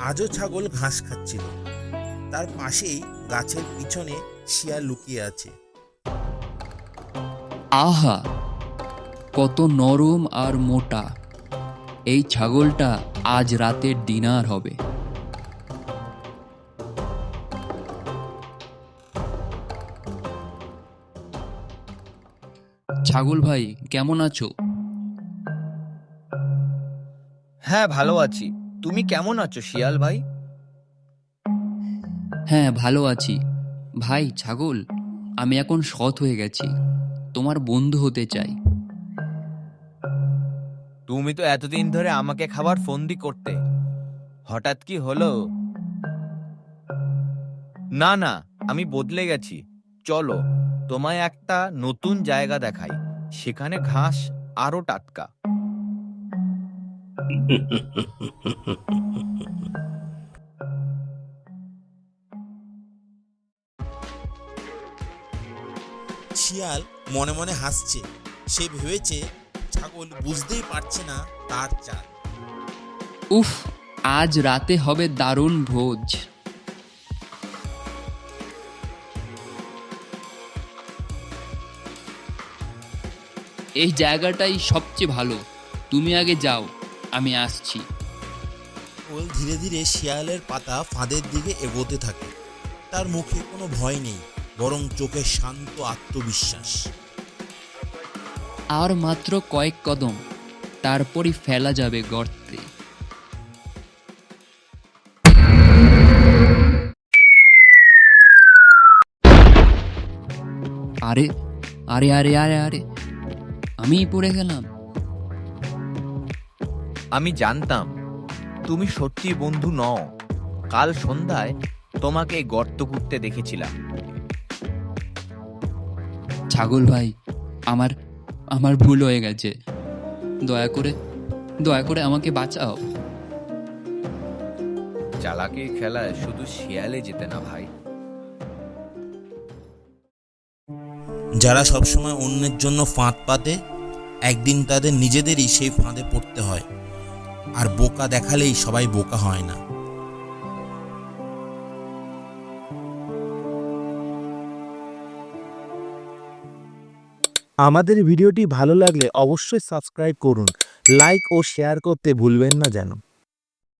আজও ছাগল ঘাস খাচ্ছিল। তার পাশেই গাছের পিছনে শিয়াল লুকিয়ে আছে। আহা কত নরম আর মোটা। এই ছাগলটা আজ রাতের ডিনার হবে। ছাগল ভাই কেমন আছো? হ্যাঁ ভালো আছি। তুমি কেমন আছো শিয়াল ভাই? হ্যাঁ ভালো আছি। ভাই ছাগল আমি এখন সৎ হয়ে গেছি। তোমার বন্ধু হতে চাই। তুমি তো এতদিন ধরে আমাকে খাবার ফন্দি করতে। হঠাৎ কি হলো? না না আমি বদলে গেছি। চলো তোমায় একটা নতুন জায়গা দেখাই। সেখানে ঘাস আরও টাটকা। শিয়াল মনে মনে হাসছে। সে ভেবেছে ছাগল বুঝতেই পারছে না তার চাল। উফ, আজ রাতে হবে দারুণ ভোজ। এই জায়গাটাই সবচেয়ে ভালো। তুমি আগে যাও। আমি আসছি। ছাগল ধীরে ধীরে শিয়ালের পাতা ফাঁদের দিকে এগোতে থাকে। তার মুখে কোনো ভয় নেই বরং চোখে শান্ত আত্মবিশ্বাস। আর মাত্র কয়েক কদম তারপরই ফেলা যাবে গর্তে। আরে আরে আরে আরে আরে আমি পড়ে গেলাম। আমি জানতাম তুমি সত্যি বন্ধু নও। কাল সন্ধ্যায় তোমাকে গর্ত করতে দেখেছিলাম। ছাগল ভাই আমার আমার ভুল হয়ে গেছে। দয়া করে দয়া করে আমাকে বাঁচাও। চালাকির খেলায় শুধু শিয়ালে যেতে না ভাই। যারা সবসময় অন্যের জন্য ফাঁদ পাতে একদিন তাদের নিজেদেরই সেই ফাঁদে পড়তে হয়। আর বোকা দেখালেই সবাই বোকা হয় না। আমাদের ভিডিওটি ভালো লাগলে অবশ্যই সাবস্ক্রাইব করুন, লাইক ও শেয়ার করতে ভুলবেন না যেন।